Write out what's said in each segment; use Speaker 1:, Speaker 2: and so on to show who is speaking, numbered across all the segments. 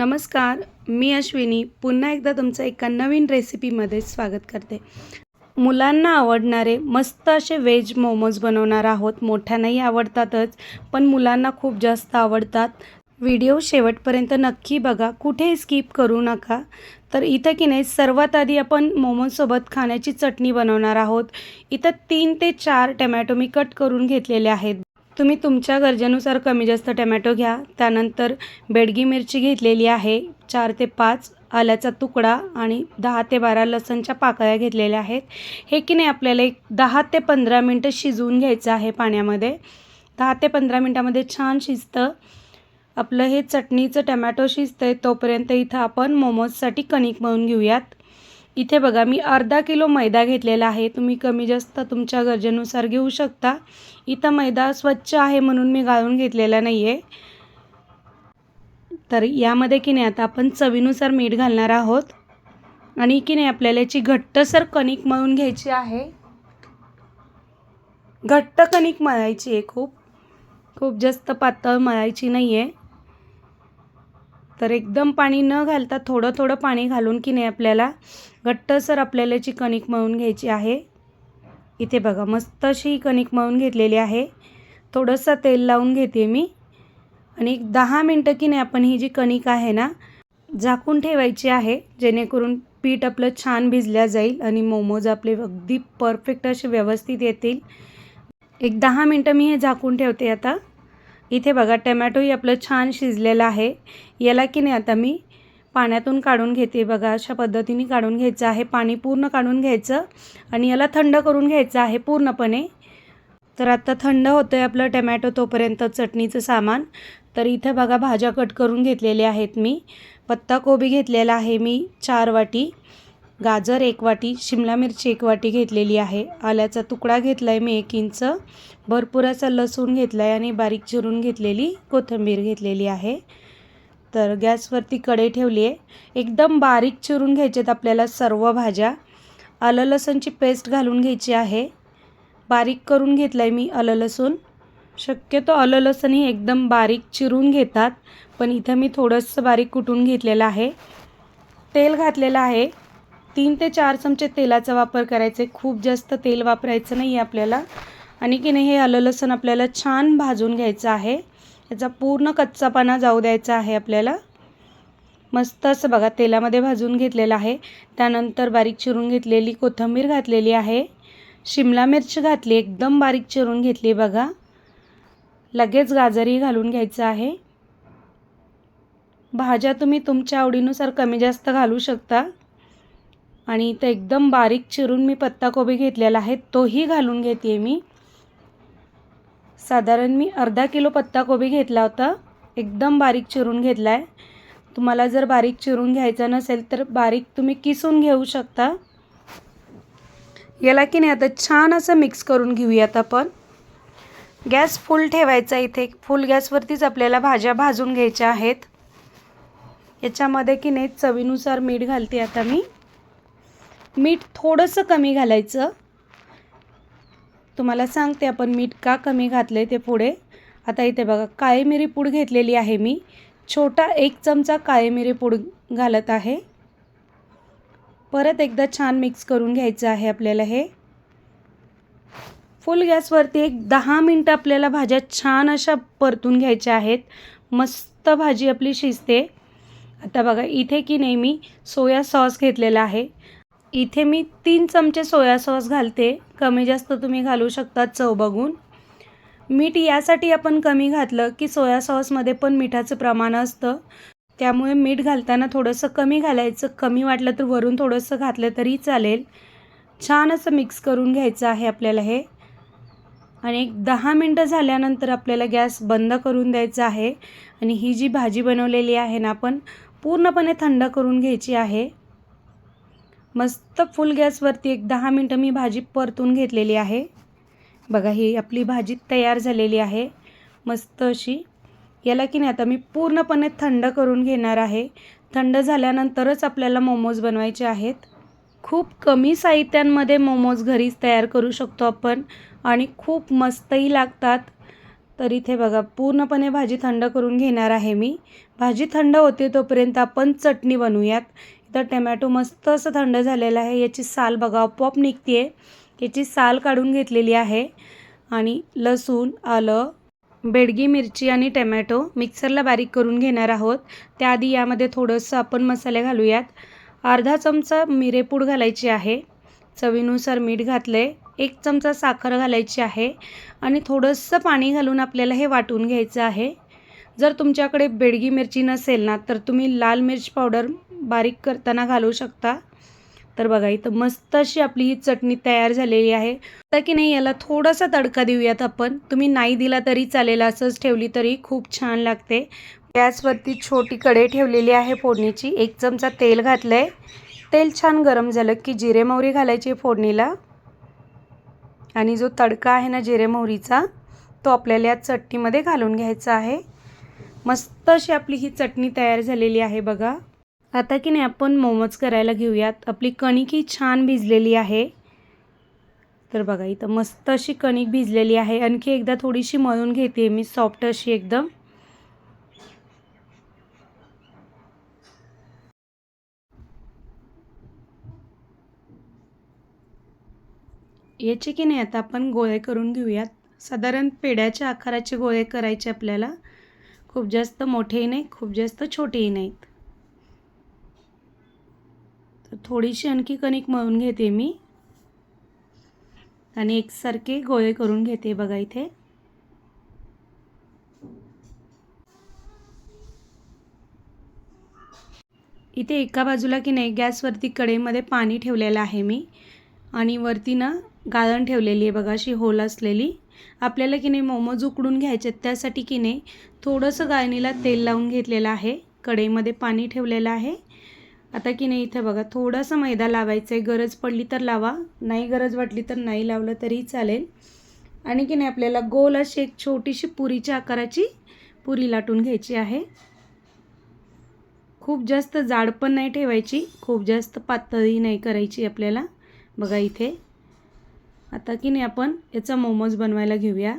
Speaker 1: नमस्कार मी अश्विनी पुन्हा एकदा तुमचं एका नवीन रेसिपीमध्ये स्वागत करते. मुलांना आवडणारे मस्त असे व्हेज मोमोज बनवणार आहोत. मोठ्यांनाही आवडतातच पण मुलांना खूप जास्त आवडतात. व्हिडिओ शेवटपर्यंत नक्की बघा कुठेही स्किप करू नका. तर इथं की नाही सर्वात आधी आपण मोमोजसोबत खाण्याची चटणी बनवणार आहोत. इथं तीन ते चार टमॅटो मी कट करून घेतलेले आहेत. तुम्ही तुमच्या गरजेनुसार कमी जास्त टमॅटो घ्या. त्यानंतर बेडगी मिरची घेतलेली आहे. चार ते पाच आल्याचा तुकडा आणि दहा ते बारा लसणच्या पाकळ्या घेतलेल्या आहेत. हे की नाही आपल्याला एक दहा ते पंधरा मिनटं शिजवून घ्यायचं आहे पाण्यामध्ये. दहा ते पंधरा मिनटामध्ये छान शिजतं. आपलं हे चटणीचं टमॅटो शिजतं आहे तोपर्यंत इथं आपण मोमोजसाठी कणिक मळून घेऊयात. इथे बघा मी अर्धा किलो मैदा घेतलेला आहे. तुम्ही कमी जास्त तुमच्या गरजेनुसार घेऊ शकता. इथं मैदा स्वच्छ आहे म्हणून मी गाळून घेतलेला नाही आहे तर यामध्ये की नाही आता आपण चवीनुसार मीठ घालणार आहोत. आणि की नाही आपल्याला याची घट्टसर कणिक मळून घ्यायची आहे. घट्ट कणिक मळायची आहे खूप. खूप जास्त पातळ मळायची नाही आहे तर एकदम पाणी न घालता थोडं थोडं पाणी घालून की नाही आपल्याला घट्टसर आपल्याला याची कणिक मळून घ्यायची आहे. इथे बघा मस्त अशी कणिक मळून घेतलेली आहे. थोडंसं तेल लावून घेते मी. आणि एक दहा मिनटं की नाही आपण ही जी कणिक आहे ना झाकून ठेवायची आहे जेणेकरून पीठ आपलं छान भिजल्या जाईल आणि मोमोज आपले अगदी परफेक्ट असे व्यवस्थित येतील. एक दहा मिनटं मी हे झाकून ठेवते आता. इथे बघा टमॅटोही आपलं छान शिजलेलं आहे. याला की नाही आता मी पाण्यातून काढून घेते बघा अशा पद्धतीने काढून घ्यायचं आहे. पाणी पूर्ण काढून घ्यायचं आणि याला थंड करून घ्यायचं आहे पूर्णपणे. तर आत्ता थंड होतं आहे आपलं टमॅटो तोपर्यंत चटणीचं सामान. तर इथं बघा भाज्या कट करून घेतलेल्या आहेत मी. पत्ताकोबी घेतलेला आहे मी चार वाटी. गाजर एक वाटी शिमला मिरची एक वाटी घेतलेली आहे. आल्याचा तुकडा घेतला आहे मी एक इंच. भरपूर असा लसूण घेतला आहे आणि बारीक चिरून घेतलेली कोथिंबीर घेतलेली आहे. तर गॅसवरती कढई ठेवली आहे. एकदम बारीक चिरून घ्यायचेत आपल्याला सर्व भाज्या. आलं लसूणची पेस्ट घालून घ्यायची आहे. बारीक करून घेतलं आहे मी आलं लसूण. शक्यतो आलं लसूण एकदम बारीक चिरून घेतात पण इथं मी थोडंसं बारीक कुटून घेतलेलं आहे. तेल घातलेलं आहे. तीन ते चार चमचे तेलाचा वापर करायचा. आहे खूप जास्त तेल वापरायचं नाही आहे आपल्याला. आणि की नाही हे आलं लसूण आपल्याला छान भाजून घ्यायचं आहे. याचा पूर्ण कच्चापणा जाऊ द्यायचा आहे आपल्याला. मस्त असं बघा तेलामध्ये भाजून घेतलेलं आहे. त्यानंतर बारीक चिरून घेतलेली कोथिंबीर घातलेली आहे. शिमला मिरच घातली एकदम बारीक चिरून घेतली बघा. लगेच गाजरही घालून घ्यायचं आहे. भाज्या तुम्ही तुमच्या आवडीनुसार कमी जास्त घालू शकता. आणि इथं एकदम बारीक चिरून मी पत्ताकोबी घेतलेला आहे तोही घालून घेते मी. साधारण मी अर्धा किलो पत्ताकोबी घेतला होता एकदम बारीक चिरून घेतला आहे तुम्हाला जर बारीक चिरून घ्यायचा नसेल तर बारीक तुम्ही किसून घेऊ शकता. याला की नाही आता छान असं मिक्स करून घेऊयात आपण. गॅस फुल ठेवायचा इथे फुल गॅसवरतीच आपल्याला भाज्या भाजून घ्यायच्या आहेत. याच्यामध्ये की नाही चवीनुसार मीठ घालते आता मी. मीठ थोडंसं कमी घालायचं. तुम्हाला सांगते आपण मीठ का कमी घातलं आहे ते पुढे. आता इथे बघा काळी मिरी पूड घेतलेली आहे मी. छोटा एक चमचा काळी मिरी पूड घालत आहे. परत एकदा छान मिक्स करून घ्यायचं आहे आपल्याला हे. फुल गॅसवरती एक दहा मिनटं आपल्याला भाज्या छान अशा परतून घ्यायच्या आहेत. मस्त भाजी आपली शिजते. आता बघा इथे की नाही मी सोया सॉस घेतलेला आहे. इथे मी तीन चमचे सोया सॉस घालते. कमी जास्त तुम्ही घालू शकता चव बघून. मीठ यासाठी आपण कमी घातलं की सोया सॉसमध्ये पण मिठाचं प्रमाण असतं. त्यामुळे मीठ घालताना थोडंसं कमी घालायचं. कमी वाटलं तर वरून थोडंसं घातलं तरी चालेल. छान असं मिक्स करून घ्यायचं आहे आपल्याला हे. आणि एक दहा मिनटं झाल्यानंतर आपल्याला गॅस बंद करून द्यायचा आहे. आणि ही जी भाजी बनवलेली आहे ना आपण पूर्णपणे थंड करून घ्यायची आहे. मस्त फुल गॅसवरती एक दहा मिनटं मी भाजी परतून घेतलेली आहे. बघा ही आपली भाजी तयार झालेली आहे. मस्त अशी. याला की नाही आता मी पूर्णपणे थंड करून घेणार आहे. थंड झाल्यानंतरच आपल्याला मोमोज बनवायचे आहेत. खूप कमी साहित्यांमध्ये मोमोज घरीच तयार करू शकतो आपण आणि खूप मस्तही लागतात. तर इथे बघा पूर्णपणे भाजी थंड करून घेणार आहे मी. भाजी थंड होते तोपर्यंत आपण चटणी बनवूयात. तर टमॅटो मस्त असं थंड झालेलं आहे. याची साल बघा आपोआप निघते आहे याची साल काढून घेतलेली आहे. आणि लसूण आलं बेडगी मिरची आणि टमॅटो मिक्सरला बारीक करून घेणार आहोत. त्याआधी यामध्ये थोडंसं आपण मसाले घालूयात. अर्धा चमचा मिरेपूड घालायची आहे. चवीनुसार मीठ घातले एक चमचा साखर घालायची आहे. आणि थोडंसं पाणी घालून आपल्याला हे वाटून घ्यायचं आहे. जर तुमच्याकडे बेडगी मिरची नसेल ना तर तुम्ही लाल मिर्च पावडर बारीक करताना घालू शकता. तर बघा इथं मस्त अशी आपली ही चटणी तयार झालेली आहे. तर की नाही याला थोडासा तडका देऊयात आपण. तुम्ही नाही दिला तरी चालेल असंच ठेवली तरी खूप छान लागते. गॅसवरती छोटी कढई ठेवलेली आहे फोडणीची. एक चमचा तेल घातलं आहे तेल छान गरम झालं की जिरे मोहरी घालायची फोडणीला. आणि जो तडका आहे ना जिरे मोहरीचा तो आपल्याला या चटणीमध्ये घालून घ्यायचा आहे. मस्त अशी आपली ही चटणी तयार झालेली आहे बघा. आता की नाही आपण मोमोज करायला घेऊयात. आपली कणिक ही छान भिजलेली आहे. तर बघा इथं मस्त अशी कणिक भिजलेली आहे. आणखी एकदा थोडीशी मळून घेते मी सॉफ्ट अशी एकदम. याचे की नाही आता आपण गोळे करून घेऊयात. साधारण पेड्याच्या आकाराचे गोळे करायचे आपल्याला. खूप जास्त मोठेही नाही खूप जास्त छोटेही नाहीत. थोडीशी आणखी कणिक मळून घेते मी. आणि एकसारखे गोळे करून घेते बघा इथे. इथे एका बाजूला की नाही गॅसवरती कढईमध्ये पाणी ठेवलेलं आहे मी. आणि वरती ना गाळण ठेवलेली आहे बघा अशी होल असलेली. आपल्याला की नाही मोमोज उकडून घ्यायचे त्यासाठी की नाही थोडंसं गाळणीला तेल लावून घेतलेलं आहे. कढईमध्ये पाणी ठेवलेलं आहे. आता की नाही इथे बघा थोडासा मैदा लावायचा आहे गरज पडली तर लावा नाही गरज वाटली तर नाही लावलं तरी चालेल. आणि की नाही आपल्याला गोल अशी एक छोटीशी पुरीच्या आकाराची पुरी लाटून घ्यायची आहे. खूप जास्त जाड पण नाही ठेवायची खूप जास्त पातळी नाही करायची आपल्याला. बघा इथे. आता की नाही आपण याचा मोमोज बनवायला घेऊया.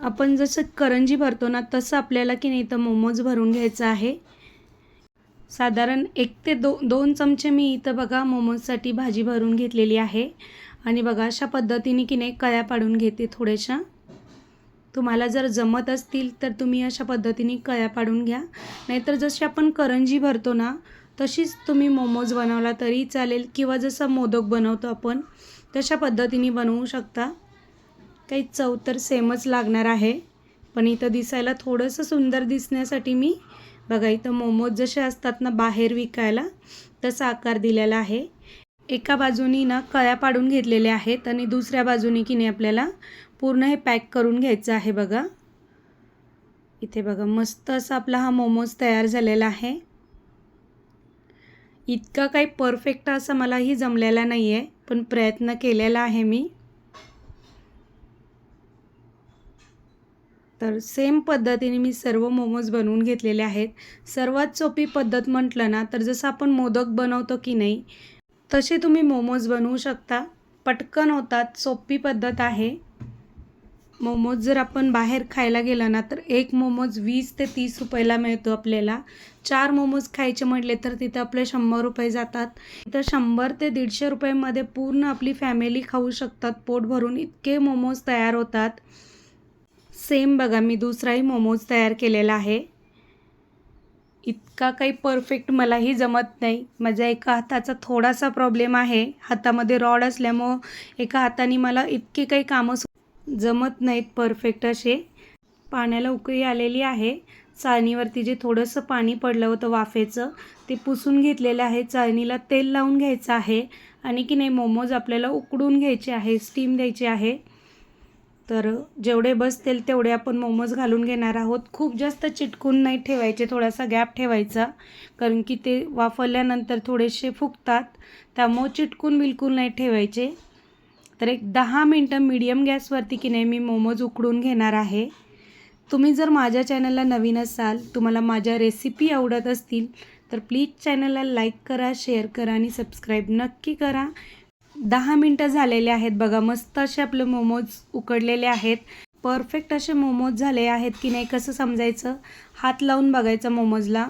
Speaker 1: आपण जसं करंजी भरतो ना तसं आपल्याला की नाही इथं मोमोज भरून घ्यायचं आहे. साधारण एक ते दो दोन चमचे मी इथं बघा मोमोजसाठी भाजी भरून घेतलेली आहे. आणि बघा अशा पद्धतीने की नाही कळ्या पाडून घेते थोड्याशा. तुम्हाला जर जमत असतील तर तुम्ही अशा पद्धतीने कळ्या पाडून घ्या. नाहीतर जशी आपण करंजी भरतो ना तशीच तुम्ही मोमोज बनवला तरी चालेल किंवा जसं मोदक बनवतो आपण तशा पद्धतीने बनवू शकता. काही चव तर सेमच लागणार आहे. पण इथं दिसायला थोडंसं सुंदर दिसण्यासाठी मी बघा इथं मोमोज जसे असतात ना बाहेर विकायला तसा आकार दिलेला आहे. एका बाजूनी ना कळ्या पाडून घेतलेल्या आहेत आणि दुसऱ्या बाजूनी की नाही आपल्याला पूर्ण हे पॅक करून घ्यायचं आहे बघा. इथे बघा मस्त असा आपला हा मोमोज तयार झालेला आहे. इतका काही परफेक्ट असा मलाही जमलेला नाही आहे पण प्रयत्न केलेला आहे मी. तर सेम पद्धतीने मी सर्व मोमोज बनवून घेतलेले आहेत. सर्वात सोपी पद्धत म्हटलं ना तर जसं आपण मोदक बनवतो की नाही तसे तुम्ही मोमोज बनवू शकता. पटकन होतात सोपी पद्धत आहे. मोमोज जर आपण बाहेर खायला गेलं ना तर एक मोमोज वीस ते तीस रुपयाला मिळतो आपल्याला. चार मोमोज खायचे म्हटले तर तिथं आपले शंभर रुपये जातात. इथं शंभर ते दीडशे रुपयामध्ये पूर्ण आपली फॅमिली खाऊ शकतात. पोट भरून इतके मोमोज तयार होतात. सेम बघा मी दुसराही मोमोज तयार केलेला आहे. इतका काही परफेक्ट मलाही जमत नाही. माझ्या एका हाताचा थोडासा प्रॉब्लेम आहे. हातामध्ये रॉड असल्यामुळं एका हाताने मला इतके काही कामं जमत नाहीत परफेक्ट असे. पाण्याला उकळी आलेली आहे. चाळणीवरती जे थोडंसं पाणी पडलं होतं वाफेचं ते पुसून घेतलेलं आहे. चाळणीला तेल लावून घ्यायचं आहे. आणि की नाही मोमोज आपल्याला उकडून घ्यायचे आहे स्टीम द्यायचे आहे. तर जेवढे बसतील तेवढे आपण मोमोज घालून घेणार आहोत. खूप जास्त चिटकून नाही ठेवायचे थोडासा गॅप ठेवायचा कारण की ते वाफरल्यानंतर थोडेसे फुगतात. त्यामुळे चिटकून बिलकुल नाही ठेवायचे. तर एक दहा मिनटं मीडियम गॅसवरती की नाही मी मोमोज उकडून घेणार आहे. तुम्ही जर माझ्या चॅनलला नवीन असाल तुम्हाला माझ्या रेसिपी आवडत असतील तर प्लीज चॅनलला लाईक करा शेअर करा आणि सबस्क्राईब नक्की करा. दहा मिनटं झालेले आहेत बघा मस्त असे आपले मोमोज उकडलेले आहेत. परफेक्ट असे मोमोज झाले आहेत की नाही कसं समजायचं? हात लावून बघायचं मोमोजला.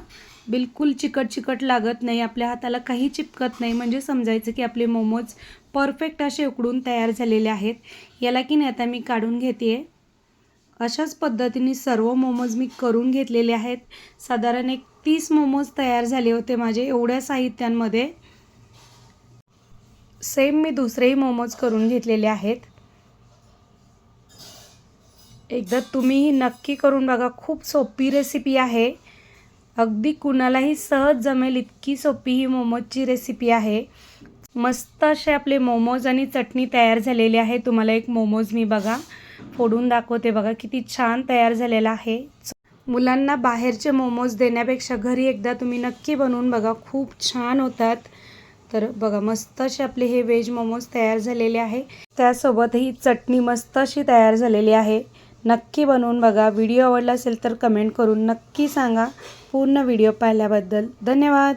Speaker 1: बिलकुल चिकट चिकट लागत नाही आपल्या हाताला काही चिपकत नाही. म्हणजे समजायचं की आपले मोमोज परफेक्ट असे उकडून तयार झालेले आहेत. याला की नाही आता मी काढून घेते अशाच पद्धतीने सर्व मोमोज मी करून घेतलेले आहेत. साधारण एक तीस मोमोज तयार झाले होते माझे एवढ्या साहित्यांमध्ये. सेम मी दुसरेही मोमोज करून घेतलेले आहेत. एकदा तुम्हीही नक्की करून बघा खूप सोपी रेसिपी आहे. अगदी कुणालाही सहज जमेल इतकी सोपी ही मोमोजची रेसिपी आहे. मस्त असे आपले मोमोज आणि चटणी तयार झालेली आहे. तुम्हाला एक मोमोज मी बघा फोडून दाखवते बघा किती छान तयार झालेला आहे. मुलांना बाहेरचे मोमोज देण्यापेक्षा घरी एकदा तुम्ही नक्की बनवून बघा खूप छान होतात. तर बघा मस्त असे आपले हे व्हेज मोमोज तयार झालेले आहे. त्यासोबत ही चटणी मस्त अशी तयार झालेली आहे. नक्की बनवून बघा. व्हिडिओ आवडला असेल तर कमेंट करून नक्की सांगा. पूर्ण व्हिडिओ पाहिल्याबद्दल धन्यवाद.